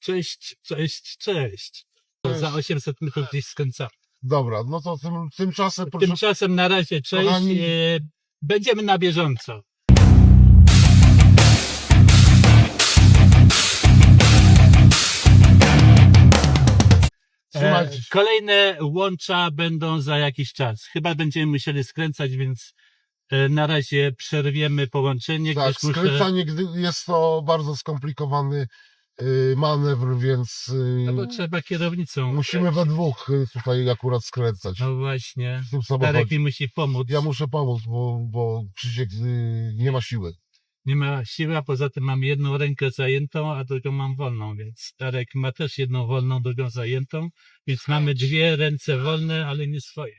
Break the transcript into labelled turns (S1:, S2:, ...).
S1: Cześć, cześć, cześć. To za 800 metrów gdzieś skręcamy.
S2: Dobra, no to tym, tymczasem proszę
S1: Tymczasem na razie cześć.
S2: Kochani-
S1: e, Będziemy na bieżąco. E. Kolejne łącza będą za jakiś czas. Chyba będziemy musieli skręcać, więc e, na razie przerwiemy połączenie.
S2: Tak,
S1: gdyż muszę,
S2: skręcanie gdy jest to bardzo skomplikowany manewr, więc y,
S1: no bo trzeba kierownicą.
S2: musimy we dwóch y, tutaj akurat skręcać.
S1: No właśnie.
S2: W tym
S1: Darek mi musi pomóc.
S2: Ja muszę pomóc, bo, bo Krzysiek y, nie ma siły.
S1: Nie ma siły, a poza tym mam jedną rękę zajętą, a drugą mam wolną, więc Darek ma też jedną wolną, drugą zajętą, więc mamy dwie ręce wolne, ale nie swoje.